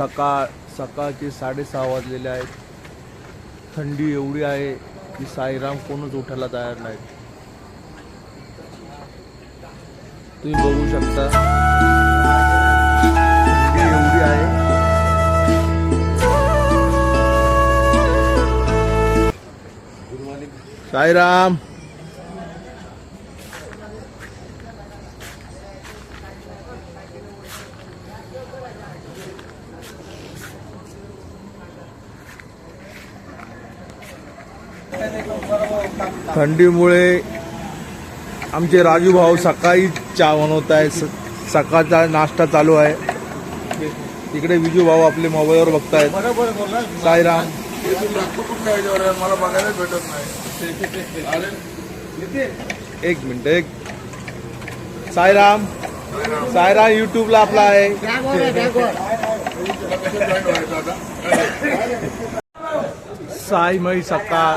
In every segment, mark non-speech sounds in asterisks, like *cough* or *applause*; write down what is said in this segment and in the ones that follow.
सकाळ सकाळचे साडेसहा वाजलेले आहेत. थंडी एवढी आहे की साईराम कोणच उठायला तयार नाही तुम्ही बघू शकता. थंडी एवढी आहे. साईराम! थंडीमुळे आमचे राजू भाऊ सकाळी चहा बनवत आहे सकाळचा नाश्ता चालू आहे. इकडे विजू भाऊ आपले मोबाईलवर बघतायत. साईराम. मला बघायला भेटत नाही. एक मिनिट एक. साईराम. साईराम युट्यूबला आपला आहे. साईमयी सकाळ.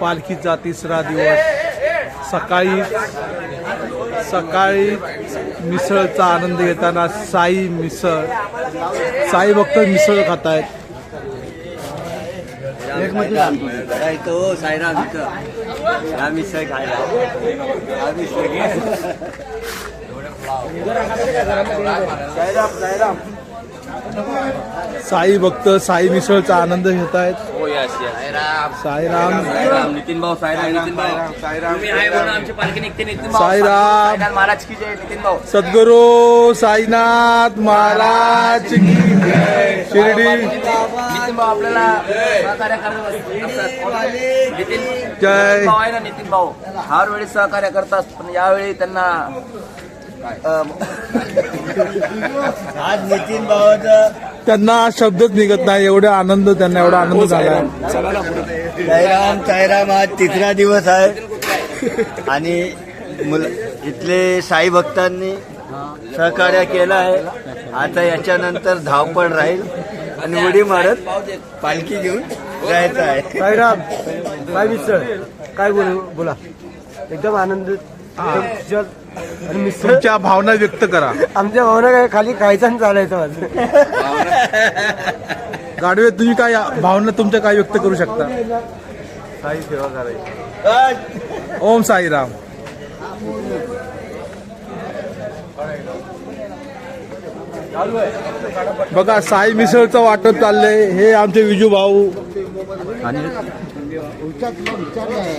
पालखीचा तिसरा दिवस. सकाळी सकाळी मिसळचा आनंद घेताना साई मिसळ. साई भक्त मिसळ खात आहेत काय तो साईराम इथं. मिसळ खायला. या मिसळ साईराम साईराम. साई भक्त साई मिसळचा आनंद घेत आहेत हो यस साईराम. साईराम. साईराम नितीन भाऊ साईराम नितीन भाऊ. तुम्ही आहे म्हणून आमची पालखी निघते नितीन भाऊ. साईराम. साईराम महाराज की जय नितीन भाऊ. सद्गुरू साईनाथ महाराज की जय. शिर्डी. नितीन भाऊ आपल्याला सहकार्य करत असतात नितीन जय. भाऊ आहे ना नितीन भाऊ. हर वेळी सहकार्य करतात पण यावेळी त्यांना *laughs* आज नितीन भावाचं त्यांना शब्दच निघत नाही. एवढा आनंद त्यांना एवढा आनंद झाला. साईराम साईराम आज तिसरा दिवस आहे. आणि मुल इथले साई भक्तांनी सहकार्य केलं आहे. आता याच्यानंतर धावपळ राहील. आणि उडी मारत पालखी घेऊन जायचं आहे. साईराम काय मिसळ काय बोलू बोला. एकदम आनंद आणि तुमच्या भावना व्यक्त करा. आमच्या भावना काय खाली खायचं आणि चालायचं माझं. गाडवे तुम्ही काय भावना तुमच्या काय व्यक्त करू शकता? काही सेवा करायची. ओम साईराम बघा साई मिसळचं वाटप चाललंय. हे आमचे विजू भाऊ.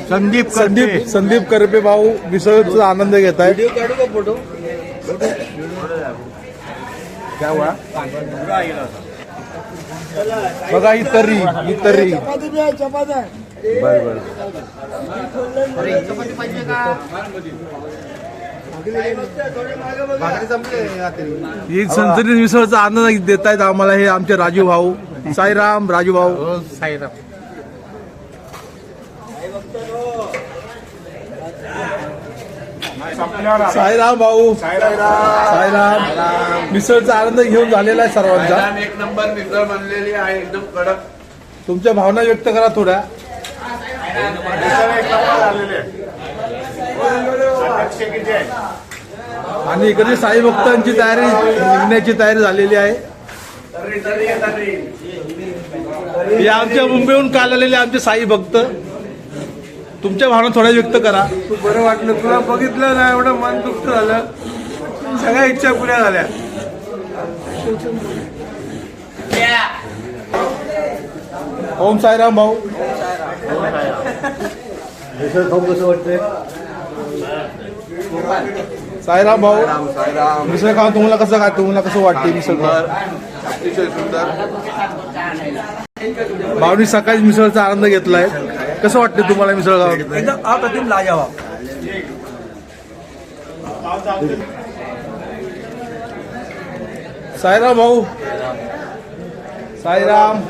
संदीप संदीप संदीप करपे भाऊ मिसळचा आनंद घेत आहेत बघा ही तर्री ही तर्री. बर बर. ही संतरी मिसळचा आनंद देत आहेत आम्हाला हे आमचे राजू भाऊ. साईराम राजू भाऊ. साईराम. साईराम भाऊ. साईराम. मिसळचा आनंद घेऊन झालेला आहे सर्वांचा. एक नंबर मिसळ बनलेली आहे एकदम कडक. तुमच्या भावना व्यक्त करा थोड्या. मिसळ एक नंबर झालेली आहे. अध्यक्ष की जय. आणि इकडे साई भक्तांची तयारी निघण्याची तयारी झालेली आहे. हे आमच्या मुंबईहून काल आलेले आमचे साई भक्त. तुमच्या भावना थोड्या व्यक्त करा. तू बरं वाटलं. तुला बघितलं ना एवढं मन दुःख झालं. सगळ्या इच्छा पुऱ्या झाल्या. ओम साईराम भाऊ. साईराम भाऊ. मिसळ खाऊन तुम्हाला कसं काय तुम्हाला कसं वाटते मिसळ खाऊन अतिशय सुंदर. भावनी सकाळी मिसळचा आनंद घेतलाय. कसं वाटते तुम्हाला मिसळ खाऊन एकदम अप्रतिम लाजावा साईराम भाऊ. साईराम.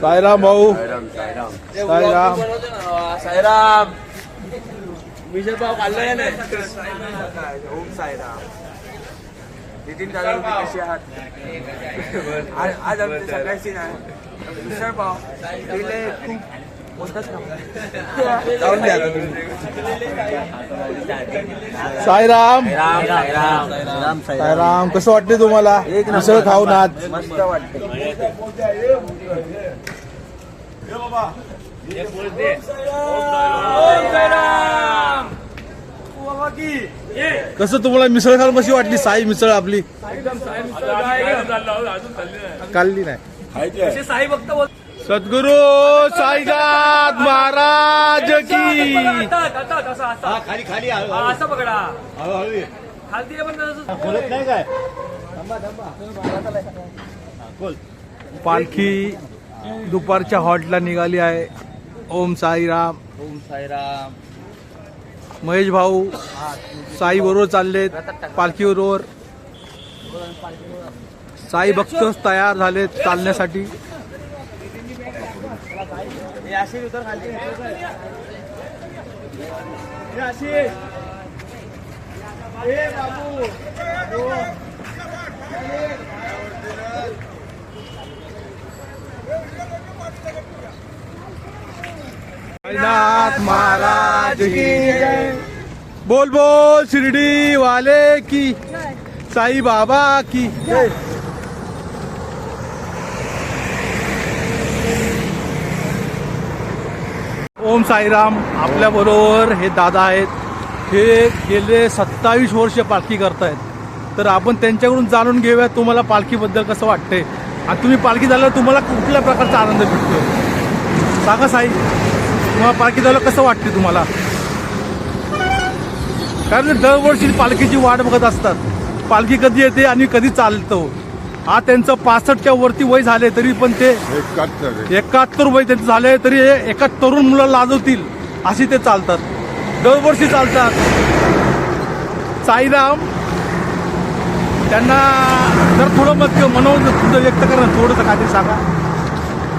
साईराम भाऊ. साईराम. साईराम. पाव खाल्लं नाही ओम साईराम. नितीन दादा तुम्ही कसे आहात? आज आज आमची सकाळची नाही मिसळ पाव दिले खूप जाऊन द्या. आता तुम्ही. साईराम. राम साईराम. कसं वाटते तुम्हाला? मिसळ खाऊन आज. मस्त वाटते कसं तुम्हाला मिसळ खाऊन कशी वाटली? साई मिसळ आपली. काढली नाही. सद्गुरु साईनाथ महाराज की. खाली खाली असं खालती तसं बोलत नाही काय? पालखी दुपारच्या हॉटला निघाली आहे. ओम साईराम. ओम साईराम. महेश भाऊ साई बरोबर चाललेत पालखी बरोबर. साई भक्त तयार झालेत चालण्यासाठी. महाराज. महाराज की जय. बोल बोल शिर्डी वाले की साई बाबा की। जय. ओम साईराम आपल्या बरोबर हे दादा आहेत. हे गेले सत्तावीस वर्ष पालखी करतायत. तर आपण त्यांच्याकडून जाणून घेऊया तुम्हाला पालखीबद्दल कसं वाटतंय. आणि तुम्ही पालखी झाल्यावर तुम्हाला कुठल्या प्रकारचा आनंद भेटतो सांगा साई. तुम्हाला पालखी झालं कसं वाटते तुम्हाला? कारण दरवर्षी पालखीची वाट बघत असतात. पालखी कधी येते आणि कधी चालतो. हा त्यांचं पासष्टच्या वरती वय झाले तरी पण ते एकाहत्तर वय त्यांचं झाले तरी हे एका तरुण मुलाला लाजवतील अशी ते चालतात. दरवर्षी चालतात. साईराम त्यांना जर थोडं मत मनोज तुमचं व्यक्त करा थोडंसं काहीतरी सांगा.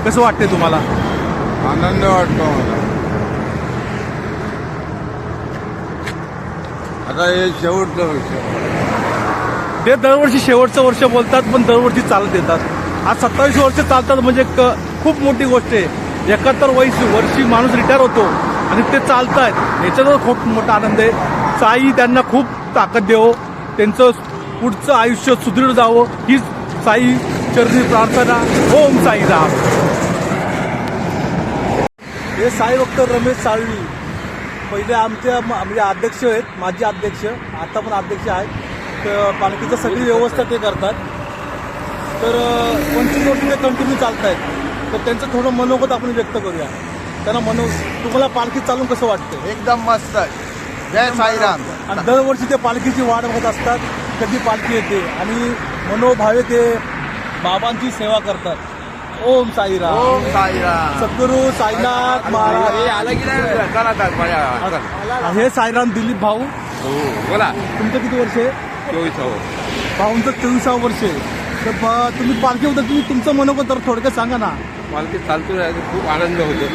कसं वाटते तुम्हाला? आनंद वाटतो मला. आता हे शेवटचं वर्ष. ते दरवर्षी शेवटचं वर्ष बोलतात पण दरवर्षी चालत येतात. आज सत्तावीस वर्ष चालतात म्हणजे क- खूप मोठी गोष्ट आहे. एकाहत्तर वयस वर्षी माणूस रिटायर होतो आणि ते चालतायत. याच्यावर खूप मोठा आनंद आहे. साई त्यांना खूप ताकद देवो. त्यांचं पुढचं आयुष्य सुदृढ जावं. हीच साई चरणी प्रार्थना. ओम साईराम. हे साई भक्त रमेश साळवी. पहिले आमच्या म्हणजे अध्यक्ष आहेत माजी अध्यक्ष आता पण अध्यक्ष आहेत. तर पालखीचं सगळी व्यवस्था ते करतात. तर पंचवीस वर्ष ते कंटिन्यू चालत आहेत तर त्यांचं थोडं मनोगत आपण व्यक्त करूया. त्यांना मनो तुम्हाला पालखी चालून कसं वाटतं एकदम मस्त जय साईराम. आणि दरवर्षी ते पालखीची वाट बघत असतात कधी पालखी येते. आणि मनोभावे ते बाबांची सेवा करतात. ओम साईराम. ओम साईराम. सद्गुरू साईनाथ महाराज. हे साईराम दिलीप भाऊ. बोला. तुमचं किती वर्ष आहे? चोवीस भाऊंचं चोवीसावं वर्ष आहे. तर तुम्ही पालखी होता तुम्ही तुमचं मनोगत तर थोडक्यात सांगा ना. पालखी चालतो खूप आनंद होतो.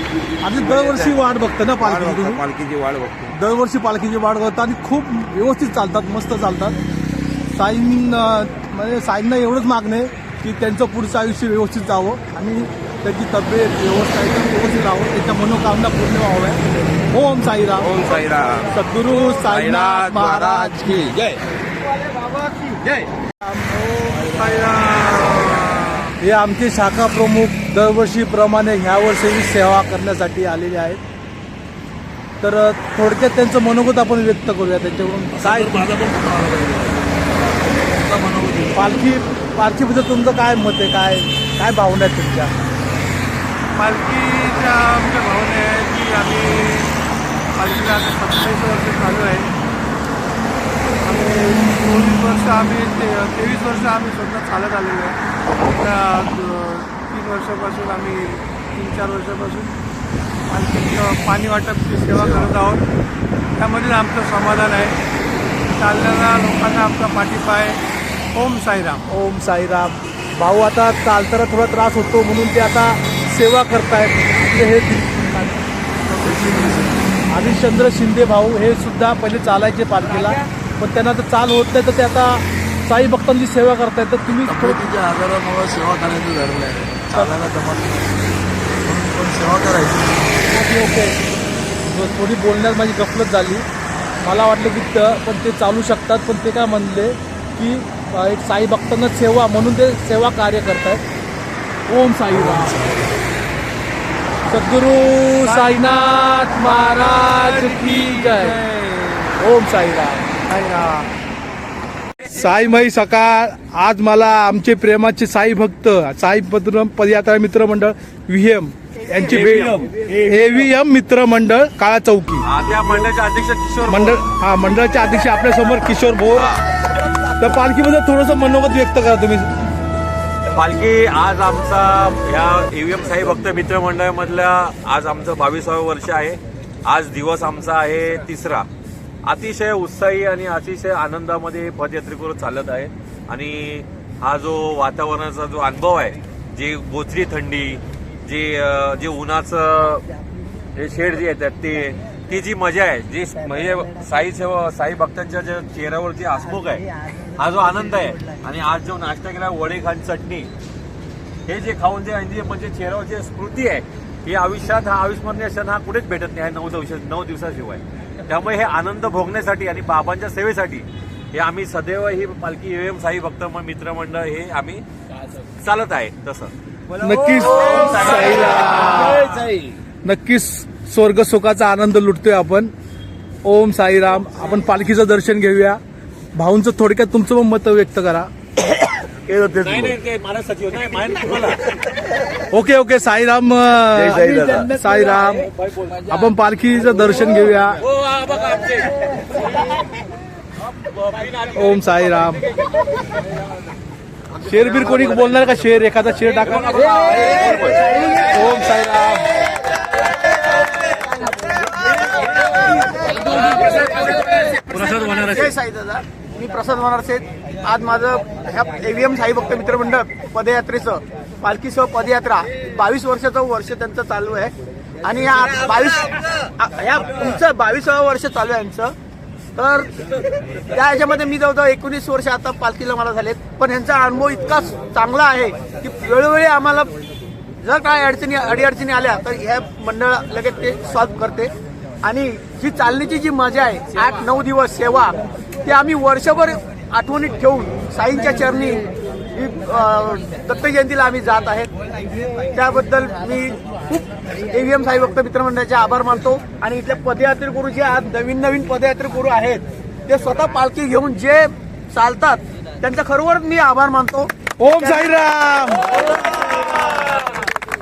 आणि दरवर्षी वाट बघता ना पालखी पालखीची वाढ बघतो. दरवर्षी पालखीची वाट बघता आणि खूप व्यवस्थित चालतात मस्त चालतात. साईन म्हणजे साईंना एवढंच मागणं की त्यांचं पुढचं आयुष्य व्यवस्थित जावं आणि त्याची तब्येत व्यवस्था एकदम व्यवस्थित राहावं. त्याच्या मनोकामना पूर्ण व्हाव्या. ओम साईराम. ओम साईराम. सद्गुरू साईनाथ महाराज की जय. हे आमचे शाखा प्रमुख दरवर्षीप्रमाणे ह्या वर्षी सेवा करण्यासाठी आलेले आहेत. तर थोडक्यात त्यांचं मनोगत आपण व्यक्त करूया. त्यांच्याकडून काय? पालखी पालखीबद्दल तुमचं काय मत आहे? काय काय भावना आहेत तुमच्या? पालखीच्या आमच्या भावना आहे की आम्ही पालखीला आता सत्तावीस वर्ष चालू आहे. आणि चोवीस वर्ष आम्ही ते तेवीस वर्ष आम्ही स्वतः चालत आलेलो आहे. त्या तीन वर्षापासून आम्ही तीन चार वर्षापासून पालखीचं पाणी वाटपची सेवा करत आहोत. त्यामध्येच आमचं समाधान आहे. चालणाऱ्या लोकांना आमचा पाठिंबा आहे. ओम साईराम. ओम साईराम. भाऊ आता चालताना थोडा त्रास होतो म्हणून ते आता सेवा करतायत. म्हणजे हे हरिश्चंद्र शिंदे भाऊ हे सुद्धा पहिले चालायचे पालखीला. पण त्यांना आता चाल होत नाही तर ते आता साई भक्तांची सेवा करतायत. तर तुम्ही तब्येतीच्या आजारामुळे सेवा करायचं ठरलं आहे. चालायला जमत पण सेवा करायची. पालखी ओके. थोडी बोलण्यात माझी गफलत झाली. मला वाटलं की त पण ते चालू शकतात. पण ते काय म्हणले की एक साई भक्तांना सेवा म्हणून ते सेवा कार्य करतायत ओम साईराम. सद्गुरू साईनाथ महाराज की जय. ओम साईराम. साईमयी सकाळ. आज मला आमचे प्रेमाचे साई भक्त साई पदयात्रा मित्र मंडळ व्हीएम यांची एव्हीएम मित्र मंडळ काळा चौकी. मंडळाचे अध्यक्ष किशोर मंडळ हा मंडळाचे अध्यक्ष आपल्यासमोर किशोर भोर तर पालखीबद्दल थोडस मनोगत व्यक्त करा तुम्ही. पालखी आज आमचा ह्या एम साई भक्त मित्र मंडळामधल्या आज आमचं बावीसावं वर्ष आहे. आज दिवस आमचा आहे तिसरा. अतिशय उत्साही आणि अतिशय आनंदामध्ये पदयात्रेकरू चालत आहे आणि हा जो वातावरणाचा जो अनुभव आहे जे बोचरी थंडी जे जे उन्हाचं जे शेड जे येतात ते ती जी मजा आहे जी म्हणजे साई सेवा साई भक्तांच्या ज्या चेहऱ्यावर जी आसमुख आहे हा जो आनंद आहे. आणि आज जो नाश्ता केला वडे खान चटणी हे जे खाऊन जे आणि जे म्हणजे चेहऱ्यावर जे स्मृती आहे ही आयुष्यात हा अविस्मरणीय क्षण हा कुठेच भेटत नाही. नऊ दिवस नऊ दिवसाशिवाय. त्यामुळे हे आनंद भोगण्यासाठी आणि बाबांच्या सेवेसाठी हे आम्ही सदैव ही पालखी एम साई भक्त मित्रमंडळ हे आम्ही चालत आहे. तसं. नक्कीच नक्कीच स्वर्ग सुखाचा आनंद लुटतोय आपण. ओम साईराम. आपण पालखीचं दर्शन घेऊया. भाऊंचं थोडक्यात तुमचं पण मत व्यक्त करा. नाही नाही ते मला सचिव नाही माहिती तुम्हाला ओके ओके साईराम अं, साईराम. आपण पालखीचं दर्शन घेऊया. हो हा बघा आमचे. ओम साईराम. शेरबीर कोणी बोलणार का? शेर एखादा शेर टाका. ओम साईराम. जय साई दादा मी प्रसाद वनारसे आज माझं ह्या एव्हीएम साई भक्त मित्रमंडळ पदयात्रेचं पालखीसह पदयात्रा बावीस वर्षाचं वर्ष त्यांचं चालू आहे. आणि या बावीस ह्या तुमचं बावीसावं वर्ष चालू आहे यांचं. तर त्या ह्याच्यामध्ये मी जवळजवळ एकोणीस वर्ष आता पालखीला मला झालेत. पण यांचा अनुभव इतका चांगला आहे की वेळोवेळी आम्हाला जर काय अडचणी अडीअडचणी आल्या तर ह्या मंडळ लगेच ते सॉल्व्ह करते. आणि जी चालण्याची जी मजा आहे आठ नऊ दिवस सेवा ते आम्ही वर्षभर आठवणीत ठेवून साईंच्या चरणी ही दत्त जयंतीला आम्ही जात आहेत. त्याबद्दल मी खूप एव्हीएम साई भक्त मित्रमंडळाचे आभार मानतो आणि इथल्या पदयात्रे करू जे आज नवीन नवीन पदयात्रे करू आहेत ते स्वतः पालखी घेऊन जे चालतात त्यांचा खरोखर मी आभार मानतो. ओम साईराम!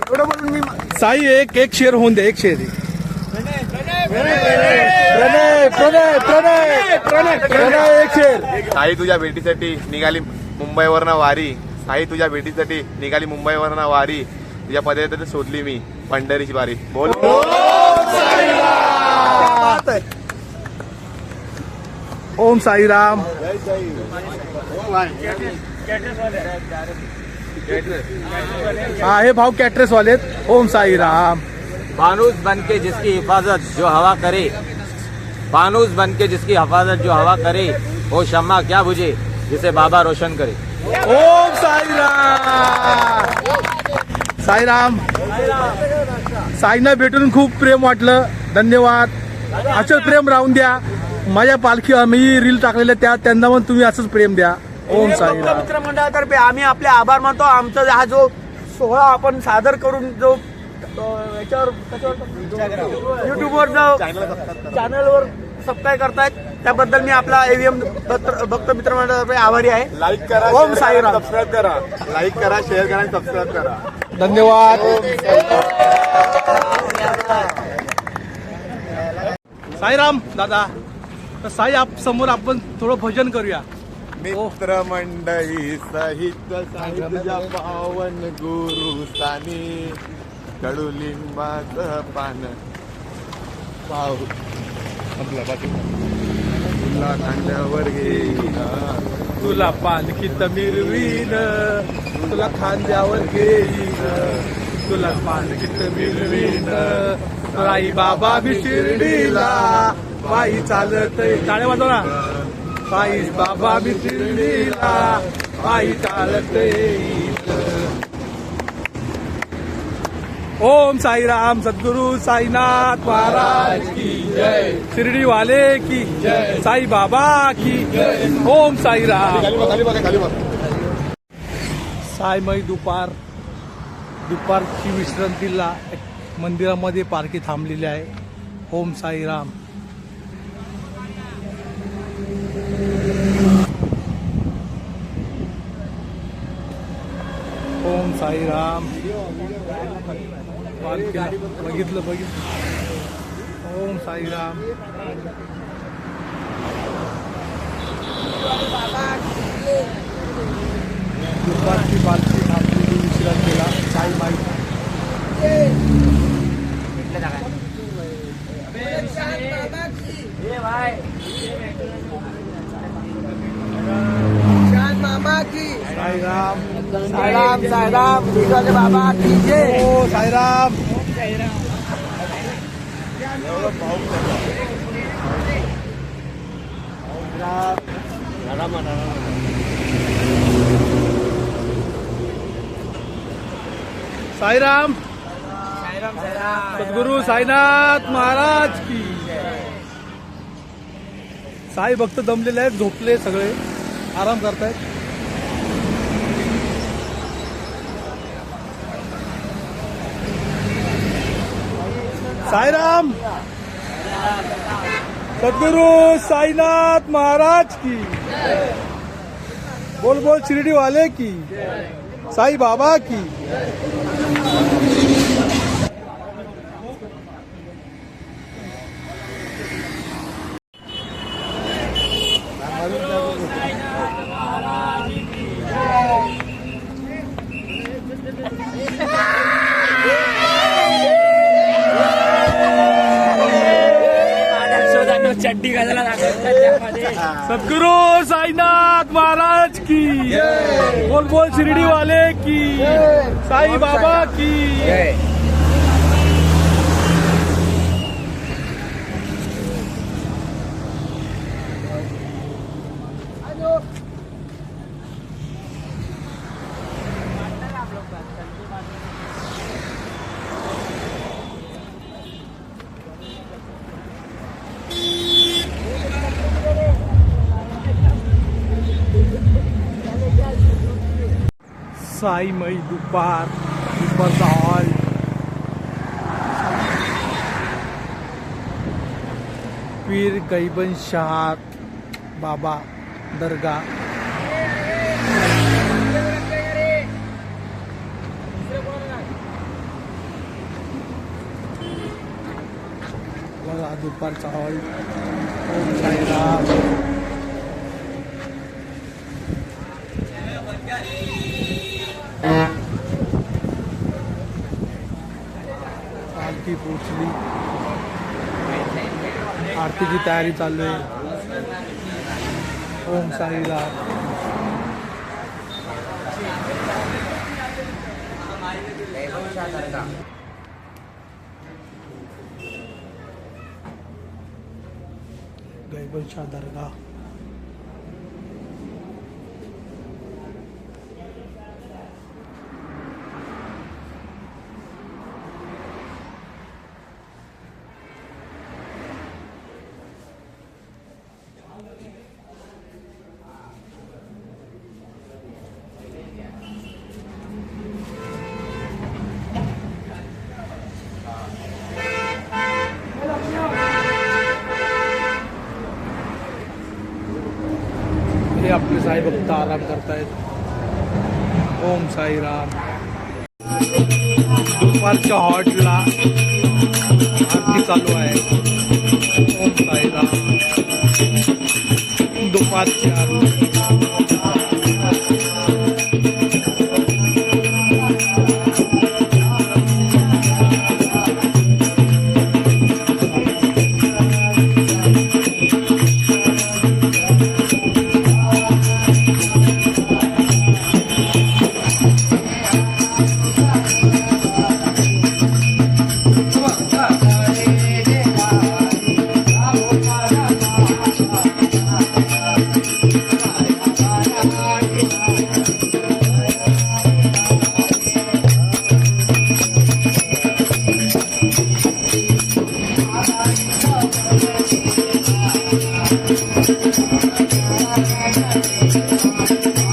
एवढं बोलून मी साई एक एक शेर होऊन दे एक शेर. प्रणय प्रणय प्रणय प्रणय प्रणय. एक शेर साई तुझ्या भेटीसाठी निघाली मुंबईवरनं वारी. साई तुझ्या भेटीसाठी निघाली मुंबईवरनं वारी. तुझ्या पदयात्रेत शोधली मी पंढरीची वारी. बोल. आहे ओम साईराम हा हे भाऊ कॅटरेस वालेत. ओम साईराम फानूस बन के जिसकी हिफाजत जो हवा करे फानूस बन के जिसकी हिफाजत जो हवा करे वो शम्मा क्या बुझे जिसे बाबा रोशन करे। ओम साईराम! साईराम! साईना भेटून खूप प्रेम वाटलं. धन्यवाद. असंच प्रेम राहून द्या. माझ्या पालखी मी रील टाकलेल्या त्या त्यांना पण तुम्ही असंच प्रेम द्या. ओम साईराम. मित्र मंडळातर्फे आम्ही आपले आभार मानतो. आमचा हा जो सोहळा आपण सादर करून जो याच्यावर युट्यूबवर जो चॅनलवर सबस्क्राईब करतायत. त्याबद्दल मी आपला एव्हीएम भक्त मित्र मंडळातर्फे आभारी आहे. लाईक करा ओम साईराम. सबस्क्राईब करा. लाईक करा शेअर करा आणि सबस्क्राईब करा. धन्यवाद. साईराम. दादा. तर साई आप समोर आपण थोडं भजन करूया. मित्र मंडळी सहित साई तुझ्या पावन गुरु स्थानी कडुलिंबाचं पान. पाव बाकी तुला खांद्यावर घेईन तुला पालखीत मिरवीन तुला खांद्यावर घेईन. तुला पालखीत मिरवीन आई बाबा बी शिर्डीला. पायी चालत टाळे वाजव ना. पायी बाबा बी शिर्डीला. पायी चालत येईल ओम साईराम सद्गुरु साईनाथ महाराज की जय। शिर्डी वाले की जय। साई बाबा की जय। ओम साईराम सायमय दुपार दुपारची विश्रांतीला मंदिरामध्ये पालखी थांबलेली आहे. ओम साईराम पालखीला बघितलं. बघितलं. ओम साईराम दुपारची पालखी थांबलेली विश्रांतीला साई माई साईराम. साईराम साईराम विश्वाचे बाबा की हो साईराम. साईराम. साईराम सद्गुरु साईनाथ महाराज की साई भक्त दमलेले आहेत झोपले सगळे. आराम करतायत. साईराम। सदगुरु साईनाथ महाराज की। बोल बोल शिरडी वाले की। साई बाबा की। सद्गुरु साईनाथ महाराज की। बोल बोल शिरडी वाले की साई बाबा की। साईमय दुपार दुपारचा हॉल पीर गैबन शहात बाबा दर्गा बघा दुपारचा हॉल ओम साईराम पालखी पोचली आरतीची तयारी चालू आहे. ओम साईला गैबलशाह दर्गा. दुपारची आरती सद्गुरू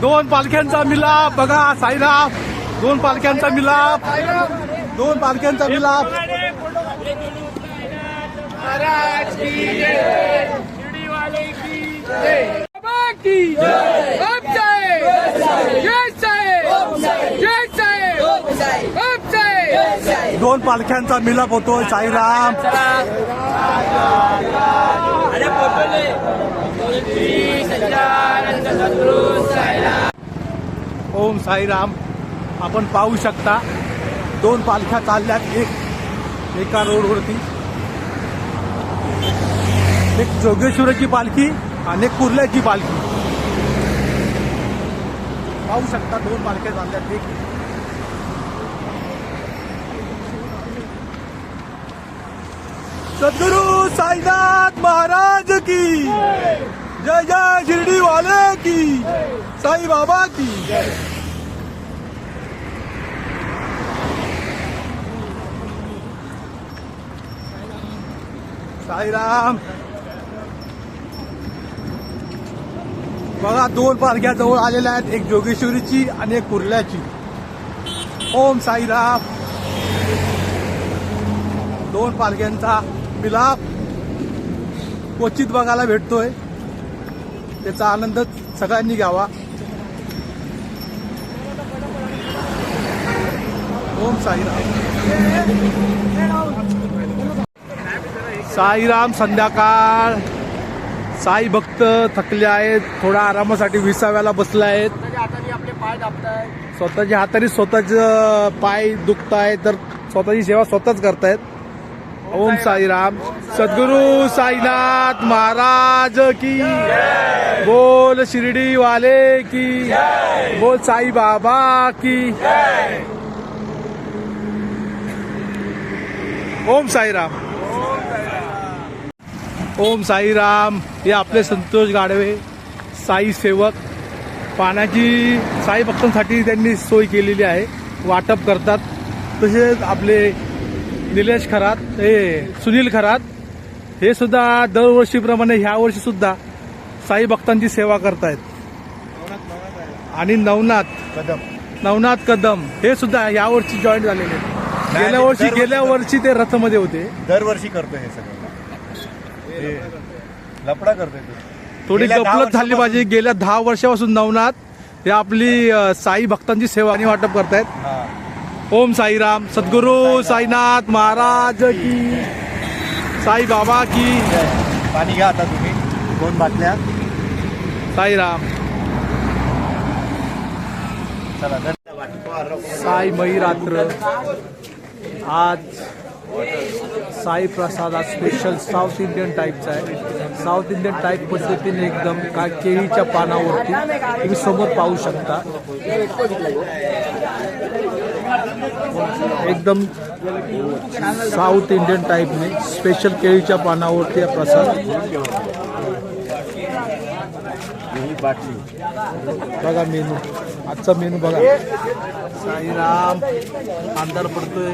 दोन पालख्यांचा मिलाप बघा साईराम. दोन पालख्यांचा मिलाप. दोन पालख्यांचा मिलाप. दोन पालख्यांचा मिलाप होतो साईराम. ओम साईराम. आपण पाहू शकता दोन पालख्या चालल्यात. एक एका रोडवरती. एक जोगेश्वराची पालखी आणि एक कुर्ल्याची पालखी. पाहू शकता दोन पालख्या चालल्यात. एक. सद्गुरु साईनाथ महाराज. की। जय जय शिर्डी वाले की। साई बाबा की। साईराम। बघा दोन पालख्या जवळ आलेल्या आहेत एक जोगेश्वरीची आणि एक कुर्ल्याची. ओम साईराम. दोन पालख्यांचा मिलाप. क्वचित बघायला भेटतोय. त्याचा आनंद सगळ्यांनी घ्यावा. ओम साईराम. साईराम संध्याकाळ. साई भक्त थकले आहेत. थोडा आरामासाठी विसाव्याला बसले आहेत. स्वतःच्या हाताने स्वतःच पाय दुखत आहे तर स्वतःची सेवा स्वतःच करतायत. ओम साईराम सद्गुरु साईनाथ महाराज की बोल शिर्डी वाले की बोल साई बाबा की ओम साईराम ओम साईराम हे आपले संतोष गाडवे साई सेवक. पाण्याची साई भक्तांसाठी त्यांनी सोय केलेली आहे. वाटप करतात. तसेच आपले निलेश खरात हे सुनील खरात हे सुद्धा दरवर्षीप्रमाणे ह्या वर्षी सुद्धा साई भक्तांची सेवा करतायत. आणि नवनाथ कदम. नवनाथ कदम हे सुद्धा या वर्षी जॉईन झालेले आहेत. गेल्या वर्षी गेल्या वर्षी ते रथमध्ये होते. दरवर्षी करतो हे सगळं. लपडा करतोय थोडी गपलत झाली पाहिजे. गेल्या दहा वर्षापासून नवनाथ हे आपली साई भक्तांची सेवा आणि वाटप करतायत. ओम साईराम सद्गुरु साईनाथ महाराज की। साई बाबा की। पाणी घ्या आता तुम्ही दोन बाटल्या. साईराम साई रात्र आज साई प्रसाद हा स्पेशल साऊथ इंडियन टाईपचा आहे. साऊथ इंडियन टाईप पद्धतीने एकदम का केळीच्या पानावरती तुम्ही समोर पाहू शकता. एकदम साऊथ इंडियन टाईपने स्पेशल केळीच्या पानावरती हा प्रसाद. बघा मेनू. आजचा मेनू बघा. साईराम अंधार पडतोय.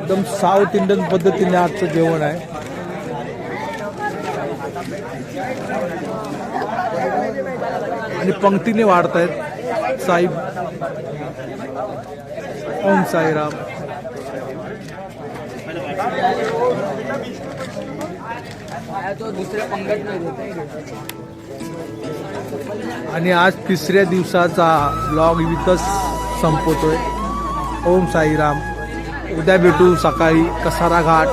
एकदम साऊथ इंडियन पद्धतीने आजचं जेवण आहे. आणि पंक्तीने वाढतायत. साई ओम साईराम। आणि आज तिसऱ्या दिवसाचा ब्लॉग इथंच संपवतोय ओम साईराम. उद्या भेटू सकाळी कसारा घाट.